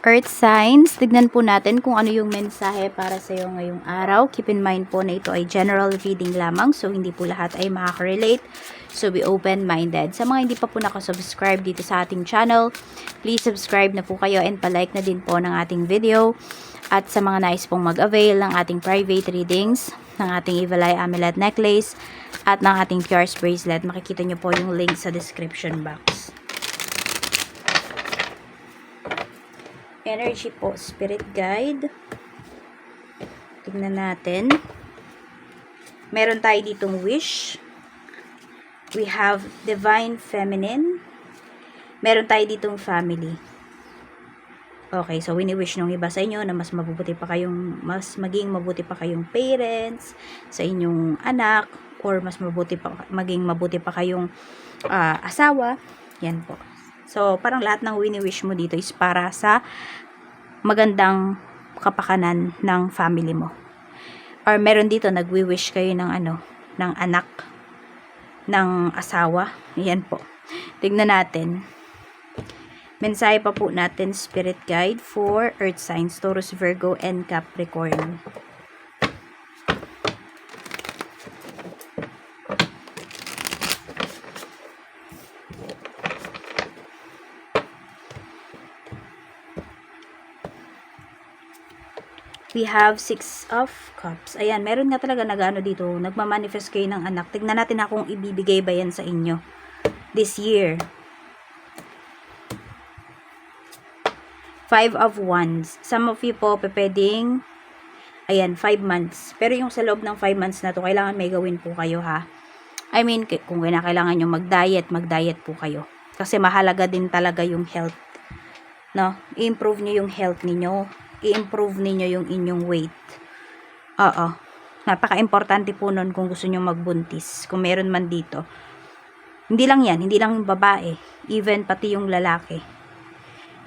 Earth signs, tignan po natin kung ano yung mensahe para sa iyo ngayong araw. Keep in mind po na ito ay general reading lamang, so hindi po lahat ay makaka-relate. So be open-minded. Sa mga hindi pa po nakasubscribe dito sa ating channel, please subscribe na po kayo and palike na din po ng ating video. At sa mga nais pong mag-avail ng ating private readings, ng ating Evil Eye Amulet Necklace, at ng ating Pierce Bracelet, makikita nyo po yung link sa description box. Energy po, Spirit Guide. Tignan natin. Meron tayo ditong wish. We have Divine Feminine. Meron tayo ditong family. Okay, so wini-wish nung iba sa inyo na mas mabubuti pa kayong, mas maging mabuti pa kayong parents sa inyong anak or mas mabuti pa, maging mabuti pa kayong ah, asawa. Yan po. So, parang lahat ng wini-wish mo dito is para sa magandang kapakanan ng family mo. Or meron dito, nagwi-wish kayo ng ano, ng anak, ng asawa. Yan po. Tignan natin. Mensahe pa po natin, Spirit Guide for Earth Signs, Taurus, Virgo, and Capricorn. We have six of cups. Ayan, meron nga talaga nag-ano dito, nagmamanifest kayo ng anak. Tignan natin na kung ibibigay ba yan sa inyo this year. Five of Wands. Some of you po, pwedeng, ayan, five months. Pero yung sa loob ng five months na to, kailangan may gawin po kayo ha. I mean, kung kailangan nyo mag-diet, mag-diet po kayo. Kasi mahalaga din talaga yung health. No? I-improve nyo yung health ninyo. I-improve ninyo yung inyong weight. Oo. Napaka-importante po nun kung gusto nyo magbuntis. Kung meron man dito. Hindi lang yan. Hindi lang yung babae. Even pati yung lalaki.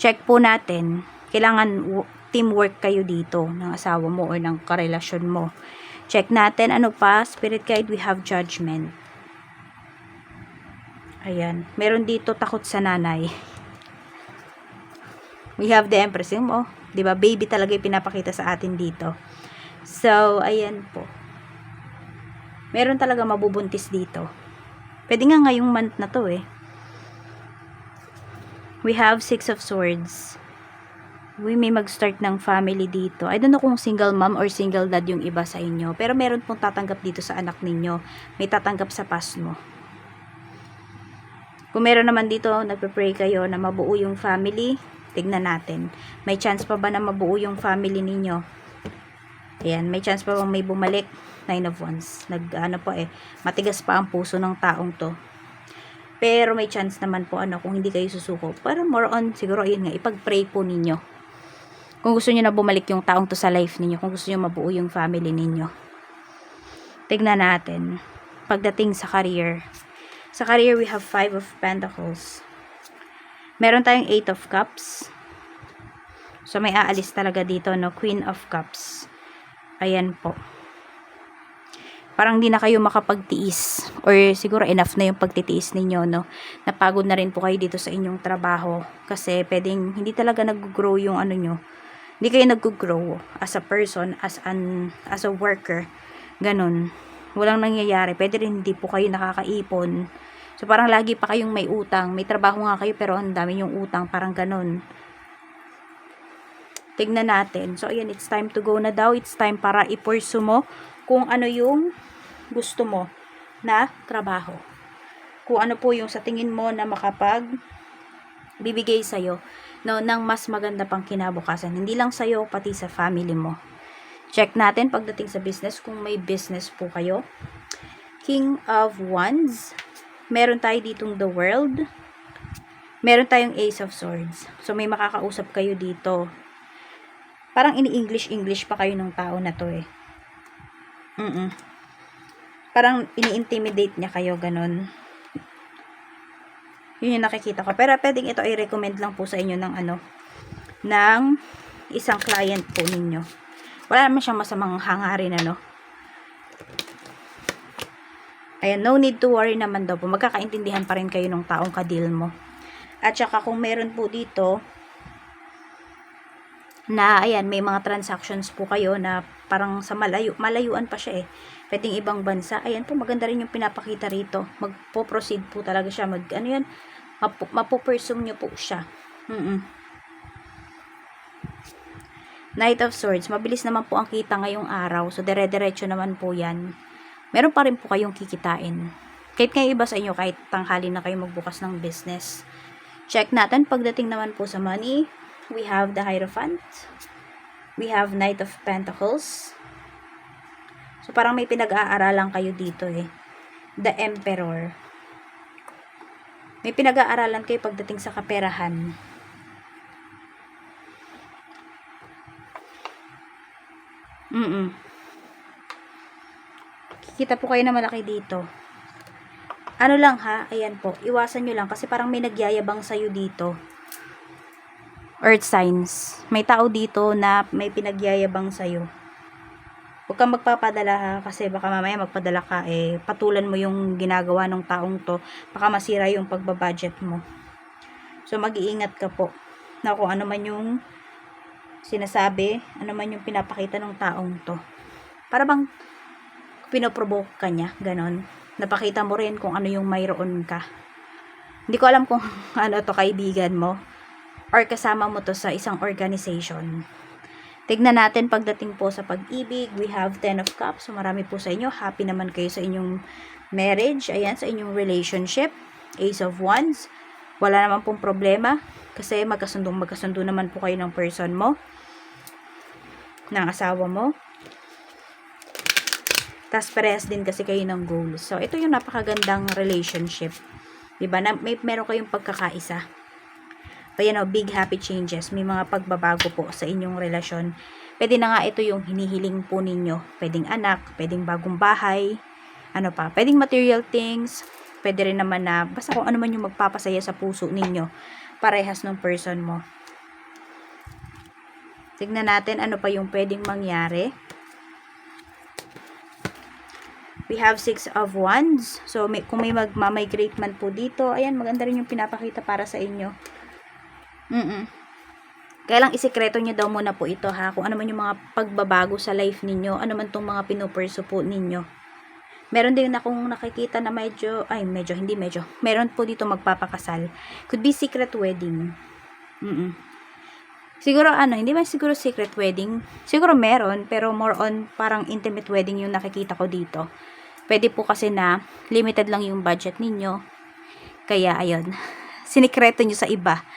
Check po natin. Kailangan teamwork kayo dito ng asawa mo or ng karelasyon mo. Check natin. Ano pa? Spirit guide, we have judgment. Ayan. Meron dito takot sa nanay. We have the Empress. Yung, oh, di ba Baby talaga yung pinapakita sa atin dito. So, ayan po. Meron talaga mabubuntis dito. Pwede nga ngayong month na to eh. We have Six of Swords. We may mag-start ng family dito. I don't know kung single mom or single dad yung iba sa inyo. Pero meron pong tatanggap dito sa anak ninyo. May tatanggap sa past mo. Kung meron naman dito, nagpe-pray kayo na mabuo yung family, tignan natin. May chance pa ba na mabuo yung family ninyo? Ayan, may chance pa bang may bumalik? Nine of Wands. Nag, ano po eh, matigas pa ang puso ng taong to. Pero may chance naman po ano, kung hindi kayo susuko. Para more on, siguro yun nga, ipag-pray po ninyo. Kung gusto niyo na bumalik yung taong to sa life ninyo, kung gusto niyo mabuo yung family ninyo. Tignan natin. Pagdating sa career. Sa career, we have Five of Pentacles. Meron tayong Eight of Cups. So, may aalis talaga dito, no? Queen of Cups. Ayan po. Parang di na kayo makapagtiis. Or siguro enough na yung pagtitiis ninyo, no? Napagod na rin po kayo dito sa inyong trabaho. Kasi pwedeng hindi talaga nag-grow yung ano nyo. Hindi kayo nag-grow as a person, as an as a worker. Ganon. Walang nangyayari. Pwede rin hindi po kayo nakakaipon. So, parang lagi pa kayong may utang. May trabaho nga kayo, pero ang dami yung utang. Parang ganon. Tignan natin. So, ayan, it's time to go na daw. It's time para i-pursue mo kung ano yung gusto mo na trabaho. Kung ano po yung sa tingin mo na makapag bibigay sa'yo no, ng mas maganda pang kinabukasan. Hindi lang sa'yo, pati sa family mo. Check natin pagdating sa business kung may business po kayo. King of Wands. Meron tayo ditong The World. Meron tayong Ace of Swords. So, may makakausap kayo dito. Parang ini-English-English pa kayo ng tao na to eh. Mm Parang ini-intimidate niya kayo, ganun. Yun yung nakikita ko. Pero pwedeng ito ay recommend lang po sa inyo ng ano, ng isang client po ninyo. Wala naman siyang masamang hangarin, ano. Ayan, no need to worry naman daw po. Magkakaintindihan pa rin kayo ng taong kadil mo. At saka kung meron po dito, na ayan, may mga transactions po kayo na parang sa malayo, malayuan pa siya eh. Pwedeng ibang bansa. Ayan po, maganda rin yung pinapakita rito. Magpo-proceed po talaga siya. Mag, ano yan, mapu, mapupursum nyo po siya. Mm Knight of Swords, mabilis naman po ang kita ngayong araw. So, dire-diretso naman po yan. Meron pa rin po kayong kikitain. Kahit ngayon iba sa inyo, kahit tanghali na kayo magbukas ng business. Check natin. Pagdating naman po sa money, we have the Hierophant. We have Knight of Pentacles. So, parang may pinag-aaralan kayo dito eh. The Emperor. May pinag-aaralan kayo pagdating sa kaperahan. Mm Kikita po kayo na malaki dito. Ano lang ha, ayan po, iwasan nyo lang kasi parang may nagyayabang sa'yo dito. Earth signs. May tao dito na may pinagyayabang sa'yo. Huwag kang magpapadala ha, kasi baka mamaya magpadala ka, eh, patulan mo yung ginagawa ng taong to, baka masira yung pagbabudget mo. So, mag-iingat ka po na kung ano man yung sinasabi, ano man yung pinapakita ng taong to. Para bang pinoprovoke ka niya, ganon. Napakita mo rin kung ano yung mayroon ka. Hindi ko alam kung ano to kaibigan mo or kasama mo to sa isang organization. Tignan natin pagdating po sa pag-ibig. We have 10 of cups. So, marami po sa inyo. Happy naman kayo sa inyong marriage. Ayan, sa inyong relationship. Ace of Wands. Wala naman pong problema. Kasi magkasundong magkasundo naman po kayo ng person mo. Ng asawa mo. Tapos parehas din kasi kayo ng goals. So, ito yung napakagandang relationship. Diba? Na, may meron kayong pagkakaisa. Ayan o, big happy changes. May mga pagbabago po sa inyong relasyon. Pwede na nga ito yung hinihiling po ninyo. Pwedeng anak, pwedeng bagong bahay, ano pa, pwedeng material things, pwede rin naman na, basta kung ano man yung magpapasaya sa puso ninyo, parehas ng person mo. Tignan natin ano pa yung pwedeng mangyari. We have six of wands. So, may, kung may magmamigrate man po dito, ayan, maganda rin yung pinapakita para sa inyo. Mm-mm. Kaya lang isikreto nyo daw muna po ito ha. Kung ano man yung mga pagbabago sa life ninyo, ano man tong mga pinupurso po ninyo. Meron din akong nakikita na medyo, ay medyo, hindi medyo. Meron po dito magpapakasal. Could be secret wedding. Mm-mm. Siguro ano, hindi man siguro secret wedding. Siguro meron, pero more on parang intimate wedding yung nakikita ko dito. Pwede po kasi na limited lang yung budget ninyo. Kaya ayun, sinikreto nyo sa iba.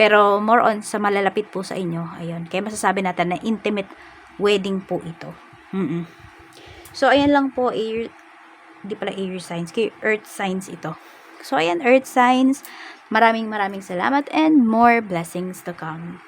Pero more on sa malalapit po sa inyo. Ayun, kaya masasabi natin na intimate wedding po ito. Mm-mm. So ayan lang po, air, hindi pala air signs, kay earth signs ito. So ayan, earth signs. Maraming maraming salamat and more blessings to come.